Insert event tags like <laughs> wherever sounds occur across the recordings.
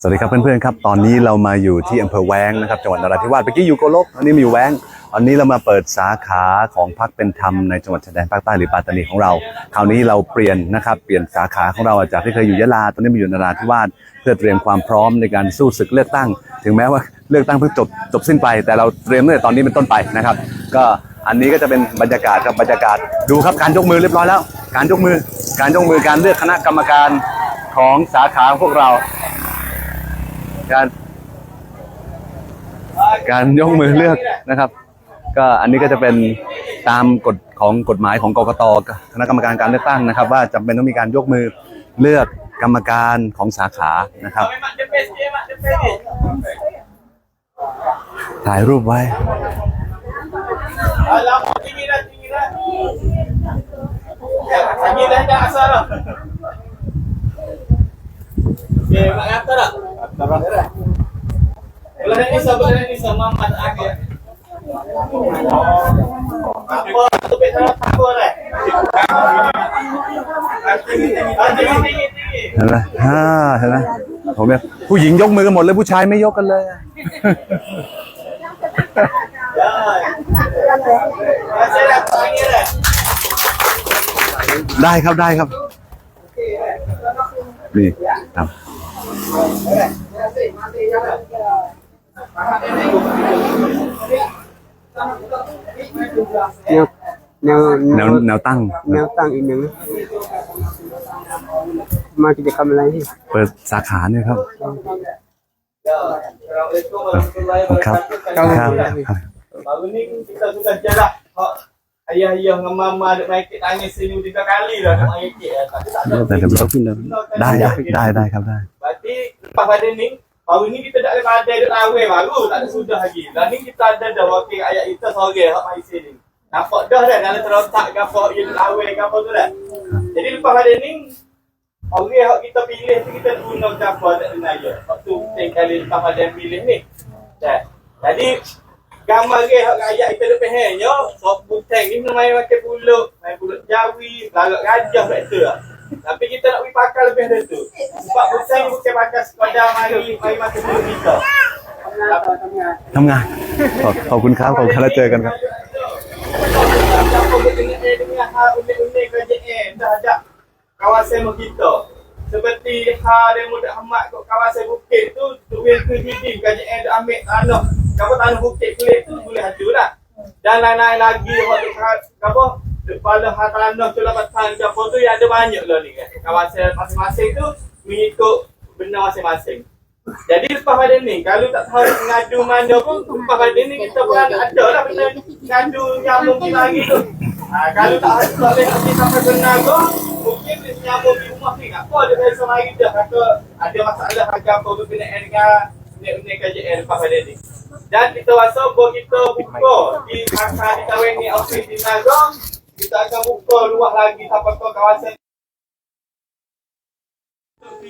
สวัสดีครับเพื่อนๆครับตอนนี้เรามาอยู่ที่อำเภอแว้งนะครับจังหวัดนราธิวาสเมื่อกี้อยู่โกลกตอนนี้มาอยู่แว้งตอนนี้เรามาเปิดสาขาของพรรคเป็นธรรมในจังหวัดชายแดนภาคใต้หรือปัตตานีของเรา คราวนี้เราเปลี่ยนนะครับเปลี่ยนสาขาของเราจากที่เคยอยู่ยะลาตอนนี้มาอยู่นราธิวาสเพื่อเตรียมความพร้อมในการสู้ศึกเลือกตั้ง ถึงแม้ว่าเลือกตั้งเพิ่งจบจบสิ้นไป แต่เราเตรียมตั้งแต่ตอนนี้เป็นต้นไปนะครับ ก็อันนี้ก็จะเป็นบรรยากาศครับบรรยากาศดูครับการยกมือเรียบร้อยแล้ว การยกมือการยกมือการเลือกคณะกรรมการ ของสาขาของพวกเรา การการยกมือเลือกนะครับ ก็อันนี้ก็จะเป็นตามกฎของกฎหมายของกกตคณะกรรมการการเลือกตั้งนะครับ ว่าจำเป็นต้องมีการยกมือเลือกกรรมการของสาขานะครับ ถ่ายรูปไว้ Okay, mga tara. Tara. Wala na isa, wala na isa, mama at akin. Ako, tupit na ako na. เห็นไหมฮ่าเห็นไหมผมเนี่ยผู้หญิงยกมือกันหมดเลยผู้ชายไม่ยกกันเลย ได้ครับได้ครับ นี่ครับ แนวแนวแนวแนวตั้ง แนวตั้งอีกหนึ่งมากิจกรรมอะไรที่เปิดสาขาเนี่ยครับ Ya. Assalamualaikum warahmatullahi ครับ wabarakatuh. ครับ ayah-ayah dengan mama ada main kek tangis sini tiga kali lah nak main kek lah. tak ada blok pun dah. dah dah dah dah dah berarti lepas pada ni baru ni kita tak ada pada ada tawai baru tak ada sudah lagi. Dan ni kita ada dah wakil ayah kita seorang yang main ni. nampak dah dah dalam terotak yang ya ke apa tu dah. Jadi lepas pada ni orang yang kita pilih tu kita guna apa tak kenal ya waktu tengkali lepas pada yang pilih ni. Dah. Jadi gambar ke hak rakyat kita depan he sok buteng ni main macam buluk main buluk jawi lagak gajah tak tu lah. tapi kita nak pergi pakar lebih dari tu. Sebab buteng bukan pakai sekadar mari mari masa buluk kita ทำงานขอบคุณครับขอบคุณแล้วเจอกันครับเ apa tanah bukit kulit tu boleh hancur lah. Dan lain-lain lagi waktu apa kepala hal tanah tu lapatan ke apa tu yang ada banyak lah ni kan. Kawasan masing-masing tu mengikut benda masing-masing. Jadi lepas pada ni, kalau tak tahu nak ngadu mana pun, lepas pada ni kita pun ada lah benda ngadu nyambung kita lagi tu. Ha, kalau tak ada, tak boleh nanti sampai benar tu, mungkin dia nyambung di rumah ni. Apa dia biasa mari dah, kata ada masalah harga apa tu kena dengan unik-unik KJL lepas pada ni. Dan kita rasa bahawa kita buka di akar di kawasan ni, ofis di Naga, kita akan buka luas lagi sampai ke kawasan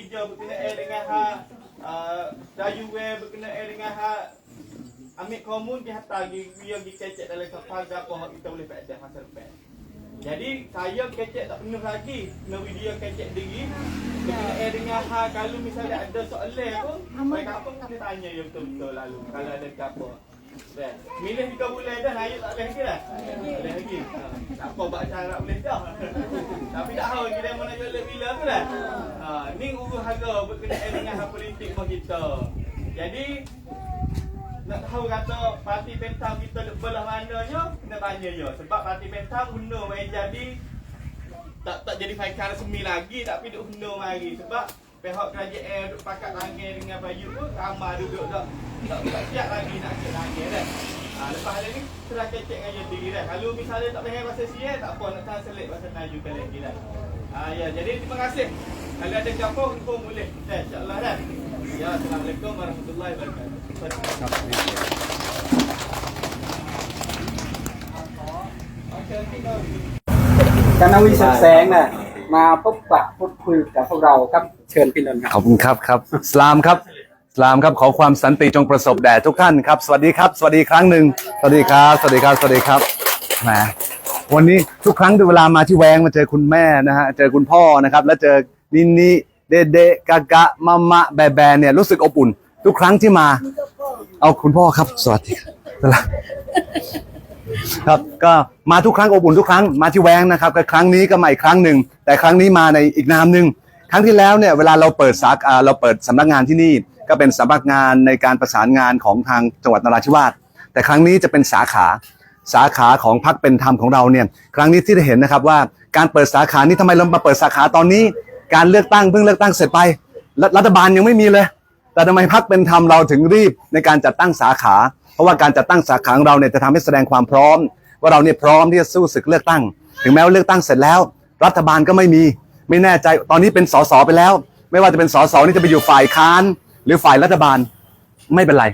kerja berkenaan dengan hak uh, Dayu Wear berkenaan dengan hak Ambil komun di hantar pergi dia pergi dalam kapal ke apa kita boleh pakai masa depan. Jadi saya kecek tak penuh lagi kena video kecek diri berkenaan dengan hak kalau misalnya ada soalan pun baik apa kita tanya yang betul-betul lalu kalau ada ke apa. Dah. Milih 3 bulan dah naik tak boleh lagi dah. Boleh lagi. Ha. Tak apa buat cara boleh dah. <laughs> Tapi tak tahu kita mau nak jual bila tu dah. Ha, ni urus harga berkenaan dengan hak politik bagi kita. Jadi nak tahu kata parti pentam kita belah mananya kena tanya je sebab parti pentam guna mai jadi tak tak jadi faikal resmi lagi tapi duk guna mari sebab pihak kerajaan duk pakat tangan dengan baju pun ramai duduk tak tak, tak siap lagi nak cek tangan dah. Ha, lepas hari ni serah kecek dengan diri dah. Kalau misalnya tak faham bahasa Sia tak apa nak translate bahasa Melayu kali lagi dah. Ha, ya, jadi terima kasih. Kalau ada apa info boleh. Dah, insya-Allah dah. Ya, Assalamualaikum warahmatullahi wabarakatuh. กนวีแสงน่ะมาพบปะพูดคุยกับพวกเราครับเชิญพี่นนท์ครับขอบคุณครับครับสลามครับสลามครับขอความสันติจงประสบแด่ทุกท่านครับ สวัสดีครับสวัสดีครั้งหนึ่งสวัสดีครับสวัสดีครับสวัสดีครับแหมวันนี้ทุกครั้งที่เวลามาที่แวงมาเจอคุณแม่นะฮะเจอคุณพ่อนะครับ แล้วเจอนินนี่เดเดกะกะมามะแบแบเนี่ยรู้สึกอบอุ่น ทุกครั้งที่มา เอาคุณพ่อครับ สวัสดีครับครับก็มาทุกครั้งอบอุ่นทุกครั้งมาที่แวงนะครับก็ครั้งนี้ก็มาอีกครั้งหนึ่งแต่ครั้งนี้มาในอีกนามหนึ่งครั้งที่แล้วเนี่ยเวลาเราเปิดสาขาเราเปิดสำนักงานที่นี่ ก็เป็นสำนักงานในการประสานงานของทางจังหวัดนราธิวาสแต่ครั้งนี้จะเป็นสาขาสาขาของพักเป็นธรรมของเราเนี่ยครั้งนี้ที่ได้เห็นนะครับว่าการเปิดสาขานี้ทำไมเรามาเปิดสาขาตอนนี้ การเลือกตั้งเพิ่งเลือกตั้งเสร็จไปรัฐบาลยังไม่มีเลย แต่ทำไมพักเป็นธรรมเราถึงรีบในการจัดตั้งสาขา เพราะว่าการจัดตั้งสาขาของเราเนี่ยจะทำให้แสดงความพร้อม ว่าเราเนี่ยพร้อมที่จะสู้ศึกเลือกตั้ง ถึงแม้ว่าเลือกตั้งเสร็จแล้ว รัฐบาลก็ไม่มี ไม่แน่ใจตอนนี้เป็นสสไปแล้ว ไม่ว่าจะเป็นสสนี่จะไปอยู่ฝ่ายค้าน หรือฝ่ายรัฐบาลไม่เป็นไร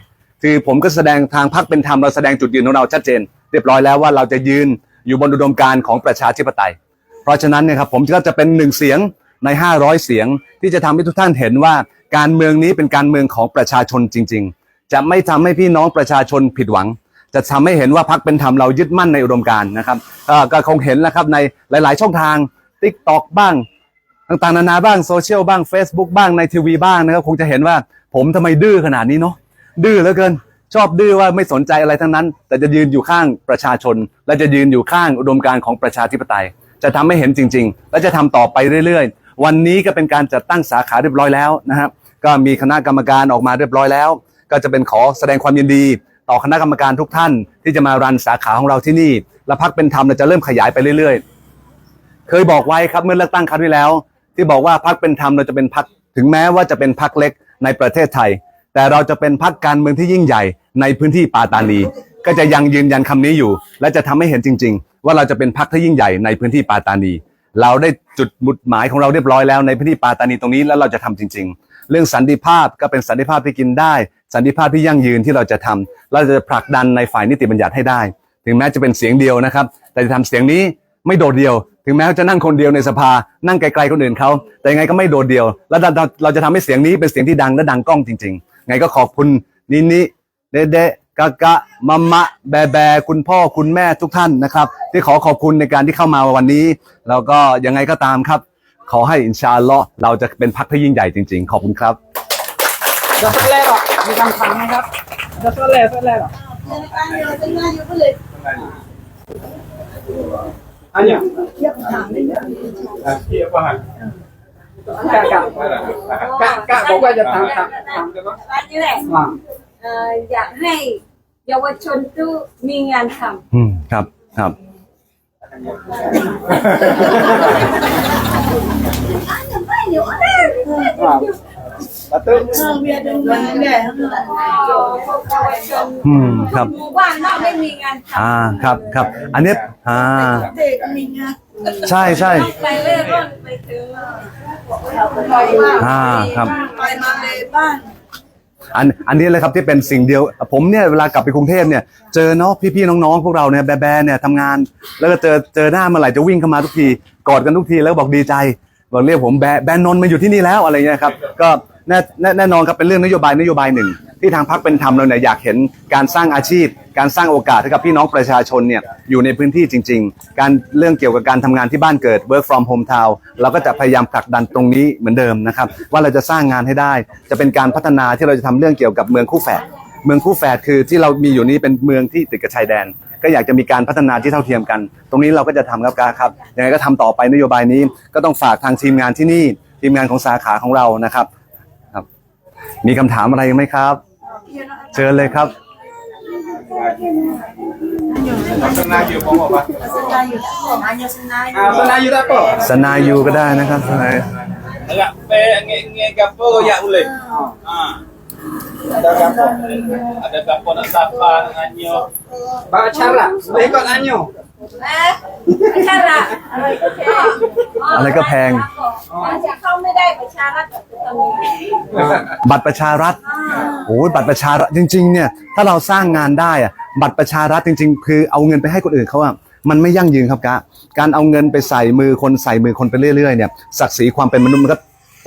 คือผมก็แสดงทางพักเป็นธรรมเราแสดงจุดยืนของเราชัดเจน เรียบร้อยแล้วว่าเราจะยืนอยู่บนอุดมการณ์ของประชาธิปไตย เพราะฉะนั้นเนี่ยครับผมก็จะเป็นหนึ่งเสียงใน 500 เสียงที่จะทำให้ทุกท่านเห็นว่า การเมืองนี้เป็นการเมืองของประชาชนจริง ๆ จะไม่ทำให้พี่น้องประชาชนผิดหวัง จะทำให้เห็นว่าพักเป็นธรรมเรายึดมั่นในอุดมการนะครับก็คงเห็นแล้วครับในหลาย ๆ ช่องทาง t ิ k t o k บ้าง ต่างๆนานาบ้างโซเชียลบ้าง Facebook บ้างในทีวีบ้างนะครับคงจะเห็นว่าผมทำไมดื้อขนาดนี้เนาะดื้อเหลือเกินชอบดื้อว่าไม่สนใจอะไรทั้งนั้น แต่จะยืนอยู่ข้างประชาชน และจะยืนอยู่ข้างอุดมการณ์ของประชาธิปไตย จะทำให้เห็นจริง ๆ และจะทำต่อไปเรื่อย ๆ วันนี้ก็เป็นการจัดตั้งสาขาเรียบร้อยแล้วนะครับ ก็มีคณะกรรมการออกมาเรียบร้อยแล้ว ก็จะเป็นขอแสดงความยินดี ต่อคณะกรรมการทุกท่าน ที่จะมารันสาขาของเราที่นี่ และพักเป็นธรรมเราจะเริ่มขยายไปเรื่อยๆ เคยบอกไว้ครับเมื่อเลือกตั้งครั้งที่แล้ว ที่บอกว่าพักเป็นธรรมเราจะเป็นพักถึงแม้ว่าจะเป็นพักเล็กในประเทศไทย แต่เราจะเป็นพักการเมืองที่ยิ่งใหญ่ในพื้นที่ปาตานีก็จะยังยืนยันคำนี้อยู่ และจะทำให้เห็นจริง ๆ ว่าเราจะเป็นพักที่ยิ่งใหญ่ในพื้นที่ปาตานี เราได้จุดหมุดหมายของเราเรียบร้อยแล้วในพื้นที่ปาตานีตรงนี้แล้วเราจะทำจริง ๆ เรื่องสันติภาพก็เป็นสันติภาพที่กินได้ สันติภาพที่ยั่งยืนที่เราจะทำเราจะผลักดันในฝ่ายนิติบัญญัติให้ได้ ถึงแม้จะเป็นเสียงเดียวนะครับ แต่จะทำเสียงนี้ไม่โดดเดี่ยว ถึงแม้จะนั่งคนเดียวในสภา นั่งไกลๆคนอื่นเขา แต่ยังไงก็ไม่โดดเดี่ยว แล้วเราเราจะทำให้เสียงนี้เป็นเสียงที่ดังและดังก้องจริง ๆ ไงก็ขอบคุณนินิเดเดกะกะมะมะ แบแบ คุณพ่อคุณแม่ทุกท่านนะครับ ที่ขอขอบคุณในการที่เข้ามาวันนี้ แล้วก็ยังไงก็ตามครับ ขอให้อินชาอัลลอฮ์เราจะเป็นพักที่ยิ่งใหญ่จริง ๆ ขอบคุณครับจะสอนแรกหรอกมีคำถามไหมครับจะสอนแรกสอนแรกหรอกอันเนี้ย Siapa hal? กะกะกะกะบอกว่าจะถามถามถามกันว่า Tanya deh, อ่า uh, อยากให้เยาวชนทุกมีงานทอืมครับครับ อ่าำพวกเยาวชนอืมครับหมู่บ้านนอกไม่มีงานทอ่าครับครับ อันเนี้ยอ่าำเด็กมีงานใช่ใช่ไปเรื่อยร่อนไปถึงอ่าครับไปมาเลยบ้าน อันอันนี้เลยครับที่เป็นสิ่งเดียว ผมเนี่ยเวลากลับไปกรุงเทพเนี่ยเจอเนาะพี่ๆน้องๆพวกเราเนี่ยแบๆเนี่ยทำงาน แล้วก็เจอเจอหน้าเมื่อไหร่จะวิ่งเข้ามาทุกทีกอดกันทุกทีแล้วบอกดีใจบอกเรียกผมแบแบนนท์มาอยู่ที่นี่แล้วอะไรเงี้ยครับก็แน่แน่นอนครับเป็นเรื่องนโยบายนโยบายหนึ่ง ที่ทางพักเป็นธรรมเราเนี่ยอยากเห็นการสร้างอาชีพ การสร้างโอกาสให้กับพี่น้องประชาชนเนี่ยอยู่ในพื้นที่จริง ๆ การเรื่องเกี่ยวกับการทำงานที่บ้านเกิด work from home town เราก็จะพยายามผลักดันตรงนี้เหมือนเดิมนะครับว่าเราจะสร้างงานให้ได้ จะเป็นการพัฒนาที่เราจะทำเรื่องเกี่ยวกับเมืองคู่แฝดเมืองคู่แฝดคือที่เรามีอยู่นี้เป็นเมืองที่ติดกับชายแดน ก็อยากจะมีการพัฒนาที่เท่าเทียมกัน ตรงนี้เราก็จะทำครับกาครับยังไงก็ทำต่อไปนโยบายนี้ก็ต้องฝากทางทีมงานที่นี่ ทีมงานของสาขาของเรานะครับครับ มีคำถามอะไรไหมครับ เชิญเลยครับ Pernah je bawa apa? อ่าสนาอยู่ได้ปะสนายูก็ได้นะครับสนา Agak pe ngek-ngek gapo ya boleh. Ha. Ada gapo? Ada gapo nak sapa nak nganyo. บางอาชาระเลยก่อน อันโยเอ๊ะประชารัฐอะไรก็แพงอะไรก็แพงมันจะเข้าไม่ได้ประชารัฐแบบตอนนี้บัตรประชารัฐโอ้ยบัตรประชารัฐจริง ๆ เนี่ย ถ้าเราสร้างงานได้อะบัตรประชารัฐจริง ๆ คือเอาเงินไปให้คนอื่นเขาอะมันไม่ยั่งยืนครับกะการเอาเงินไปใส่มือคนใส่มือคนไปเรื่อยๆเนี่ยศักดิ์ศรีความเป็นมนุษย์มันก็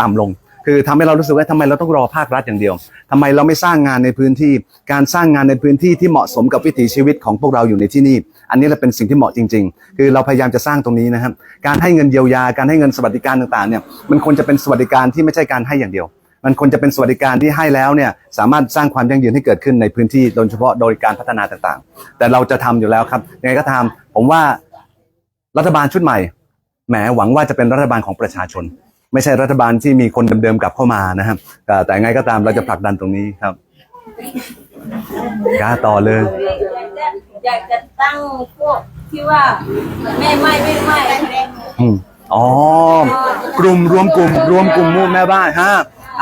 ต่ำลง คือทำให้เรารู้สึกว่าทำไมเราต้องรอภาครัฐอย่างเดียวทำไมเราไม่สร้างงานในพื้นที่ การสร้างงานในพื้นที่ที่เหมาะสมกับวิถีชีวิตของพวกเราอยู่ในที่นี่ อันนี้แหละเป็นสิ่งที่เหมาะจริง ๆ คือเราพยายามจะสร้างตรงนี้นะครับ การให้เงินเยียวยา การให้เงินสวัสดิการต่างๆเนี่ย มันควรจะเป็นสวัสดิการที่ไม่ใช่การให้อย่างเดียว มันควรจะเป็นสวัสดิการที่ให้แล้วเนี่ย สามารถสร้างความยั่งยืนให้เกิดขึ้นในพื้นที่ โดยเฉพาะโดยการพัฒนาต่างๆ แต่เราจะทำอยู่แล้วครับ ยังไงก็ตาม ผมว่ารัฐบาลชุดใหม่ แหมหวังว่าจะเป็นรัฐบาลของประชาชน ไม่ใช่รัฐบาลที่มีคนเดิมๆกลับเข้ามานะครับแต่แต่ยังไงก็ตามเราจะผลักดันตรงนี้ครับกล้าต่อเลยอยากจะตั้งพวกที่ว่าแม่ไม่ไม่ไม่อืมอ๋อกลุ่มรวมกลุ่ม รวมกลุ่มหมู่แม่บ้านฮะ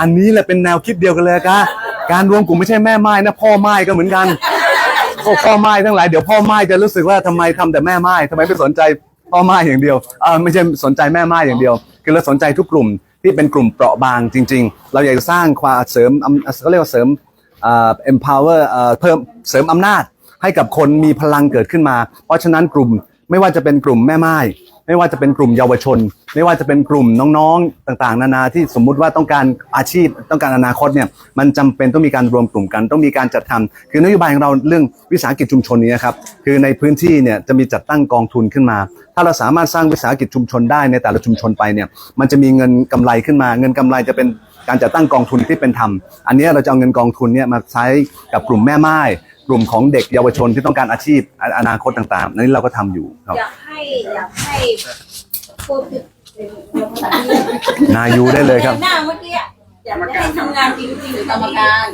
อันนี้แหละเป็นแนวคิดเดียวกันเลยค่ะการรวมกลุ่มไม่ใช่แม่ไม้นะพ่อไม้ก็เหมือนกันพวกพ่อไม้ทั้งหลายเดี๋ยวพ่อไม้จะรู้สึกว่าทำไมทำแต่แม่ไม้ทำไมไม่สนใจ พ่อไม้อย่างเดียวเออไม่ใช่สนใจแม่ไม้อย่างเดียว คือเราสนใจทุกกลุ่มที่เป็นกลุ่มเปราะบางจริง ๆ เราอยากจะสร้างความเสริมเขาเรียกว่าเสริมเอ่อ empower เอ่อเพิ่มเสริมอำนาจให้กับคนมีพลังเกิดขึ้นมา เพราะฉะนั้นกลุ่มไม่ว่าจะเป็นกลุ่มแม่ไม้ไม่ว่าจะเป็นกลุ่มเยาวชน ไม่ว่าจะเป็นกลุ่มน้องๆ ต่างๆ นานาที่สมมุติว่าต้องการอาชีพต้องการอนาคตเนี่ยมันจำเป็นต้องมีการรวมกลุ่มกัน ต้องมีการจัดทำคือนโยบายของเราเรื่องวิสาหกิจชุมชนนี้ครับคือในพื้นที่เนี่ยจะมีจัดตั้งกองทุนขึ้นมา ถ้าเราสามารถสร้างวิสาหกิจชุมชนได้ในแต่ละชุมชนไปเนี่ยมันจะมีเงินกำไรขึ้นมา เงินกำไรจะเป็นการจัดตั้งกองทุนที่เป็นธรรม อันนี้เราจะเอาเงินกองทุนเนี่ยมาใช้กับกลุ่มแม่ไม้กลุ่มของเด็กเยาวชนที่ต้องการอาชีพออนาคตต่างๆอันนี้เราก็ทำอยู่ครับอยากให้อยากให้พูดนายูได้เลยครับหน้าเมื่อกี้ อะอยากให้ทำงานจริงๆกรรมการ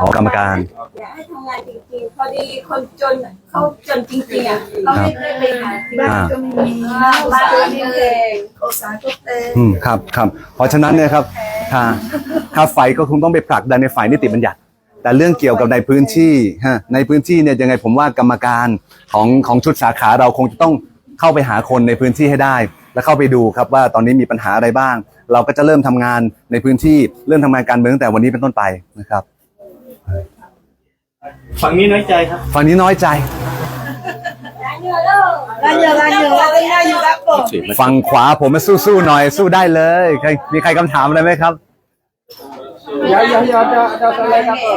อ๋อกรรมการ อยากให้ทำงานจริงๆพอดีคนจนอะเขาจนจริงๆอะเขาไม่ได้ไปหาที่อ่าบ้านก็ไม่เก่งอืมครับครับเพราะฉะนั้นเนี่ยครับค่าค่าไฟก็คงต้องไปผลักดันในฝ่ายนิติบัญญัติ แต่เรื่องเกี่ยวกับในพื้นที่ฮะในพื้นที่เนี่ยยังไงผมว่ากรรมการของของชุดสาขาเราคงจะต้องเข้าไปหาคนในพื้นที่ให้ได้ แล้วเข้าไปดูครับว่าตอนนี้มีปัญหาอะไรบ้าง เราก็จะเริ่มทำงานในพื้นที่เริ่มทำงานการเมืองตั้งแต่วันนี้เป็นต้นไปนะครับ ฝั่งนี้น้อยใจครับฝั่งนี้น้อยใจ Lanjut, lanjut, lanjut, lanjut. ฝั่งขวาผมมาสู้ๆหน่อยสู้ได้เลยใครมีใครคำถามอะไรไหมครับ Ya ya ya ada ada selai apa?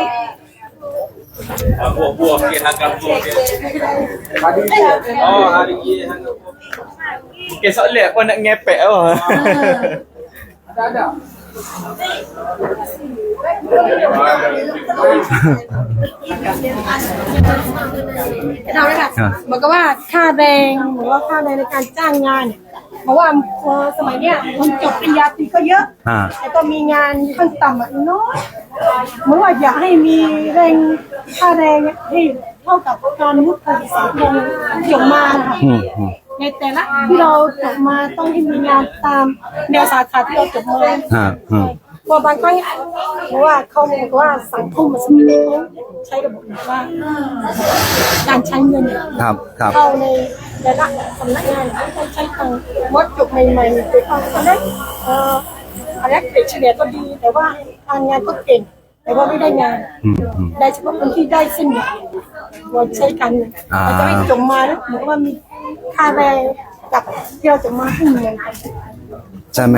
buah-buah ke harga buah ke. Tadi itu. Oh, hari ni harga buah. Okay, soalan apa nak ngepek apa? Ada ada. เราเลยค่ะ อ่าเหมือนกับว่าค่าแรงหรือว่าค่าแรงในการจ้างงานเนี่ยเพราะว่าพอสมัยเนี้ยคนจบปริญญาตรีก็เยอะอ่า แต่ก็มีงานขั้นต่ำอะน้อยเหมือนว่าอยากให้มีแรงค่าแรงให้เท่ากับการวุฒิการศึกษาที่เราจบมานะคะ อืมอืม ในแต่ละที่เราจบมาต้องให้มีงานตามแนวสาขาที่เราจบมาอ่าอืมเพราะบางครั้งเพราะว่าเขาบอกว่าสังคมมันสมัยนี้เขาใช้ระบบแบบว่า การใช้เงินเนี่ยครับครับเข้าในระดับสำนักงานต้องใช้ตังค์วัดจบใหม่ๆไปฟังตอนนั้นเอ่ออะไรเกรดเฉลี่ยก็ดี แต่ว่าการงานก็เก่ง แต่ว่าไม่ได้งาน อืมอืม ได้เฉพาะคนที่ได้เส้นใหญ่เราใช้กันอ่าเราจะไม่จบมาแล้วเหมือนว่ามี ค่าแรงกับที่เราจะมาให้เงินกันใช่ไหม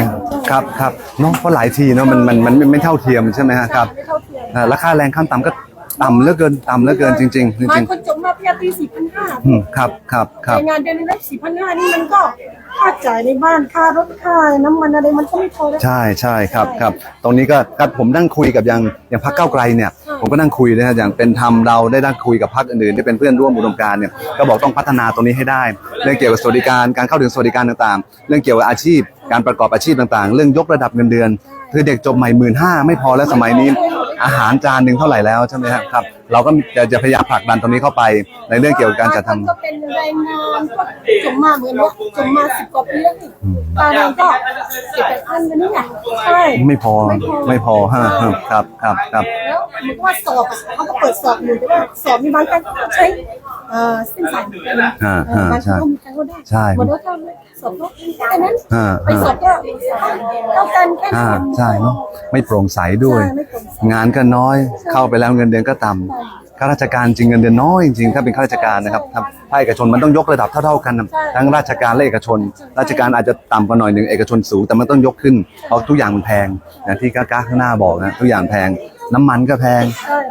ครับครับเนาะเพราะหลายทีเนาะมันมันมันไม่เท่าเทียมใช่ไหมฮะครับไม่เท่าเทียมอ่าราคาแรงขั้นต่ำก็ต่ำเหลือเกินต่ำเหลือเกินจริงๆจบาริงงคนจบ มาปริญญาตรีสี่พันห้าๆอืมครับครับครับแต่งานเดือนหนึงได้สี่พันห้านี่มันก็ค่าจ่ายในบ้านค่ารถค่าน้ำมันอะไรมันก็ไม่พอแล้ว ใช่ใช่ครับครับตรงนี้ก็ก็ผมนั่งคุยกับอย่างอย่างพรรคก้าวไกลเนี่ย ใช่ ผมก็นั่งคุยนะฮะอย่างเป็นธรรมเราได้นั่งคุยกับพรรคอื่นๆที่เป็นเพื่อนร่วมอุดมการณ์เนี่ยก็บอกต้องพัฒนาตรงนี้ให้ได้ เรื่องเกี่ยวกับสวัสดิการการเข้าถึงสวัสดิการต่างๆ เรื่องเกี่ยวกับอาชีพ การประกอบอาชีพต่างๆ เรื่องยกระดับเงินเดือน คือเด็กจบใหม่หมื่นห้าไม่พอแล้วสมัยนี้ อาหารจานหนึ่งเท่าไหร่แล้วใช่ไหมครับครับเราก็จะจะพยายามผลักดันตรงนี้เข้าไปในเรื่องเกี่ยวกับการจัดทำ ก็เป็นแรงงานก็จบมาเหมือนว่าจบมาสิบกว่าปีแล้วนี่ตาแรงก็เจ็ดแปดพันกันนี่ไงใช่ ไม่พอไม่พอฮะฮะครับครับครับแล้วเหมันก็ว่าสอบอะเขาก็เปิดสอบอยู่แต่ว่าสอบมีบางครั้งก็ใช้เอ่อเส้นสายเหมือนกันอ่าเอออ่าบางครั้ใช่ งก็มีครั้งก็ได้ใช่วันนี้ก็สอบก็แค่นั้นอ่าไปสอบก็เท่ากันแค่อ่านั้น ใช่เนาะไม่โปร่งใสด้วย ใช่ไม่โปร่งใส งานก็น้อยเข้าไปแล้วเงินเดือนก็ต่ำ ข้าราชการจริงเงินเดือนน้อยจริงๆถ้าเป็นข้าราชการนะครับถ้าถ้าเอกชนมันต้องยกระดับเท่าๆกันนะทั้งราชการและเอกชน ราชการอาจจะต่ำกว่าหน่อยหนึ่งเอกชนสูงแต่มันต้องยกขึ้นเพราะทุกอย่างมันแพงอย่างที่ก้าๆข้างหน้าบอกนะทุกอย่างแพง น้ำมันก็แพง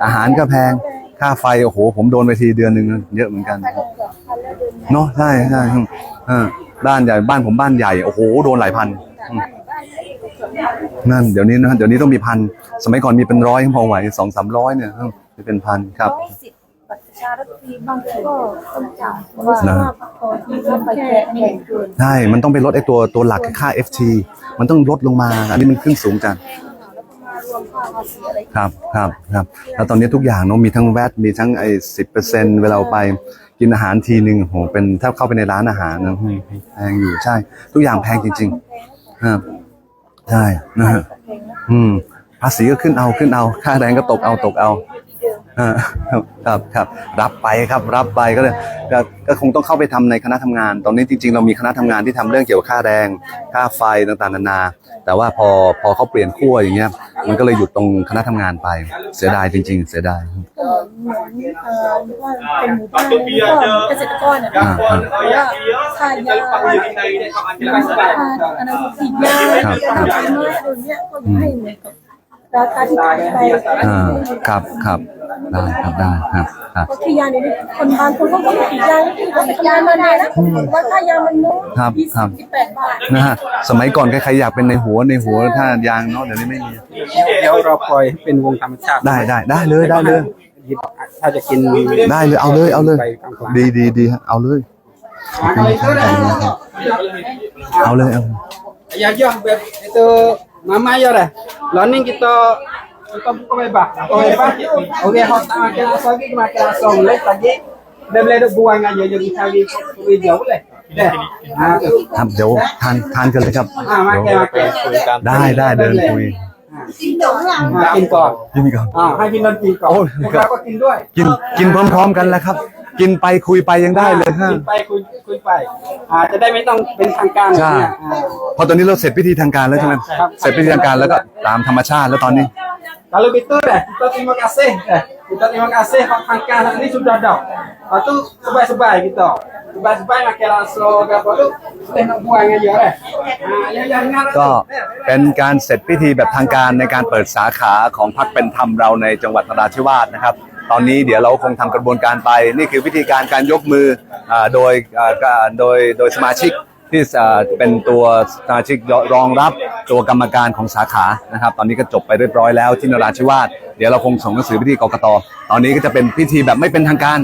อาหารก็แพงค่าไฟโอ้โห ผมโดนไปทีเดือนหนึ่งเยอะเหมือนกันไปก็เกือบพันแล้วเดือนเนาะใช่ใช่อืมเออบ้านใหญ่บ้านผมบ้านใหญ่โอ้โหโดนหลายพันอืมนั่นเดี๋ยวนี้นะเดี๋ยวนี้ต้องมีพันสมัยก่อนมีเป็นร้อยพอไหวสองสามร้อยเนี่ยอืม จะเป็นพันครับ ร้อยสิบบัตรประชารัฐทีบางทีก็ต้องจ่ายเพราะว่าพอที่เขาไปแจกแห่งเกินใช่ มันต้องไปลดไอ้ตัวตัวหลักคือค่า FT มันต้องลดลงมา อันนี้มันขึ้นสูงจังแล้วก็มารวมค่าภาษีอะไรครับครับครับแล้วตอนนี้ทุกอย่างเนาะมีทั้งแวดมีทั้งไอ้สิบเปอร์เซ็นเวลาเราไปกินอาหารทีหนึ่งโหเป็นถ้าเข้าไปในร้านอาหารนะอืมแพงอยู่ใช่ ทุกอย่างแพงจริง ๆ ครับ ใช่นะฮะอืมภาษีก็ขึ้นเอาขึ้นเอา ค่าแรงก็ตกเอาตกเอาอ่า ครับครับครับรับไปครับรับไปก็เลยก็ก็คงต้องเข้าไปทำในคณะทำงาน ตอนนี้จริง ๆ เรามีคณะทำงานที่ทำเรื่องเกี่ยวกับค่าแรงค่าไฟต่างๆนานา แต่ว่าพอพอเขาเปลี่ยนขั้วอย่างเงี้ยมันก็เลยหยุดตรงคณะทำงานไป เสียดายจริง ๆ เสียดายก็เหมือนเอ่อว่าเป็นหมู่บ้านแล้วก็เกษตรกรอะอ่าครับเพราะว่าค่ายาค่าอะไรฉีดยาครับตัดไม้อะไรเงี้ยก็ให้เหมือนกับ ราคาที่ขายไปอ่าครับครับได้ครับได้ครับครับเพราะที่ยาเนี่ยคนบางคนเขาก็ไม่ฉีดยาที่เขาฉีดยามาเนี่ยนะว่าค่ายามันน้อยครับยี่ครัสิบบสิบแปดบาทนะฮะสมัยก่อนใครๆอยากเป็นในหัวในหัวถ้ายางเนาะเดี๋ยวนี้ไม่มีเดี๋ยวเราปล่อยให้เป็นวงธรรมชาติได้ได้ได้เลยได้เลยถ้าจะกินได้เลยเอาเลยเอาเลยไปกลางๆดีดีดีฮะเอาเลย Ah, kalau itu dah. เอาเลยเอา Ya ya bet itu mama ya dah. Learning kita kita buka bebas. Buka bebas. Okey hot tak makan asal lagi makan asal boleh lagi. Dah boleh dah buang aja jadi cari video boleh. Dah. Ha tu. ครับเดี๋ยวทานทานกันเลยครับ Ha makan makan. ได้ได้เดินคุย Ha กินก่อนกินก่อน อ่าให้พี่นนท์กินก่อนโอ้ย พวกเราก็กินด้วยกินกินพร้อม ๆ กันแล้วครับ กินไปคุยไปยังได้เลยฮะ กินไปคุยคุยไป อ่าจะได้ไม่ต้องเป็นทางการใช่ เนี่ยอ่า เพราะตอนนี้เราเสร็จพิธีทางการแล้วใช่ไหมครับ เสร็จพิธีทางการแล้วก็ตามธรรมชาติแล้วตอนนี้ Kalau gitu dah, kita terima kasih dah. Kita terima kasih Pak Pangkal hari ini sudah dah. Lepas tu sebai-sebai kita. Sebai-sebai makan langsung ke apa tu, sudah nak buang aja dah. Ha, ya ya lah ก็เป็นการเสร็จพิธีแบบทางการในการเปิดสาขาของพรรคเป็นธรรมเราในจังหวัดนราธิวาสนะครับ ตอนนี้เดี๋ยวเราคงทำกระบวนการไป นี่คือวิธีการการยกมืออาโดยอ่าก็โดยโดยสมาชิก ที่เป็นตัวสมาชิกรองรับตัวกรรมการของสาขานะครับ ตอนนี้ก็จบไปเรียบร้อยแล้วที่นราธิวาสเดี๋ยวเราคงส่งหนังสือพิธีกกตตอนนี้ก็จะเป็นพิธีแบบไม่เป็นทางการ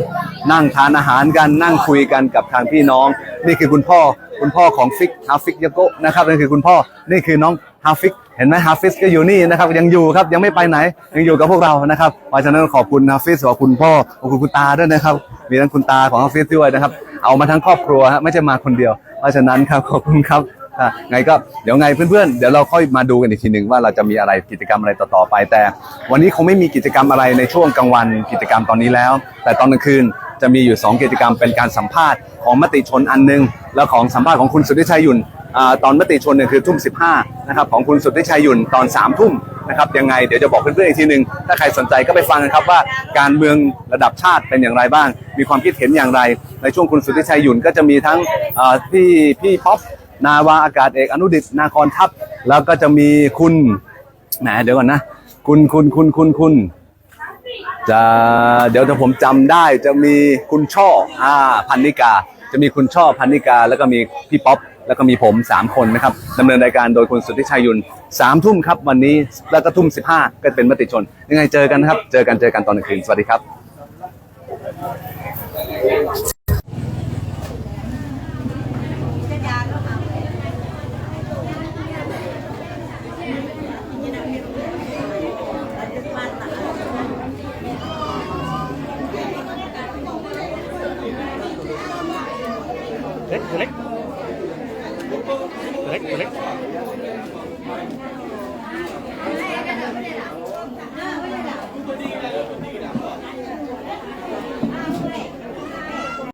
นั่งทานอาหารกันนั่งคุยกันกับทางพี่น้อง นี่คือคุณพ่อคุณพ่อของฟิกฮาฟิกยาโกนะครับนั่นคือคุณพ่อนี่คือน้องฮาฟิกเห็นไหมฮาฟิสก็อยู่นี่นะครับ ยังอยู่ครับยังไม่ไปไหน ยังอยู่กับพวกเรานะครับเพราะฉะนั้นขอบคุณฮาฟิสขอบคุณพ่อขอบคุณคุณตาด้วยนะครับมีทั้งคุณตาของฮาฟิสด้วยนะครับ เอามาทั้งครอบครัวฮะไม่ใช่มาคนเดียว เพราะฉะนั้นครับขอบคุณครับไงก็เดี๋ยวไงเพื่อนๆ เดี๋ยวเราค่อยมาดูกันอีกทีหนึ่งว่าเราจะมีอะไรกิจกรรมอะไรต่อๆไป แต่วันนี้คงไม่มีกิจกรรมอะไรในช่วงกลางวันกิจกรรมตอนนี้แล้ว แต่ตอนกลางคืนจะมีอยู่ 2 กิจกรรมเป็นการสัมภาษณ์ของมติชนอันหนึง แล้วของสัมภาษณ์ของคุณสุทธิชัยหยุ่น ตอนมติชนเนี่ยคือทุ่ม 15นะครับของคุณสุทธิชัยยุ่นตอน3ามทุ่มนะครับยังไงเดี๋ยวจะบอกเพื่อนๆอีกทีหนึ่งถ้าใครสนใจก็ไปฟังกันครับว่าการเมืองระดับชาติเป็นอย่างไรบ้าง มีความคิดเห็นอย่างไร ในช่วงคุณสุทธิชัยยุ่นก็จะมีทั้งพี่พี่ป๊อปนาวาอากาศเอกอนุดิตนาคอนทัพ แล้วก็จะมีคุณแหมเดี๋ยวก่อนนะ คุณคุณคุณคุณคุณจะเดี๋ยวถ้าผมจำได้จะมีคุณช่ออ่าพันนิกา จะมีคุณช่อพันนิกา แล้วก็มีพี่ป๊อปแล้วก็มีผมสามคนนะครับดำเนินรายการโดยคุณสุทธิชัยยุนสามทุ่มครับวันนี้แล้วก็ทุ่มสิบห้าก็เป็นมติชน ยังไงเจอกันนะครับ เจอกันเจอกันตอนกลางคืนสวัสดีครับ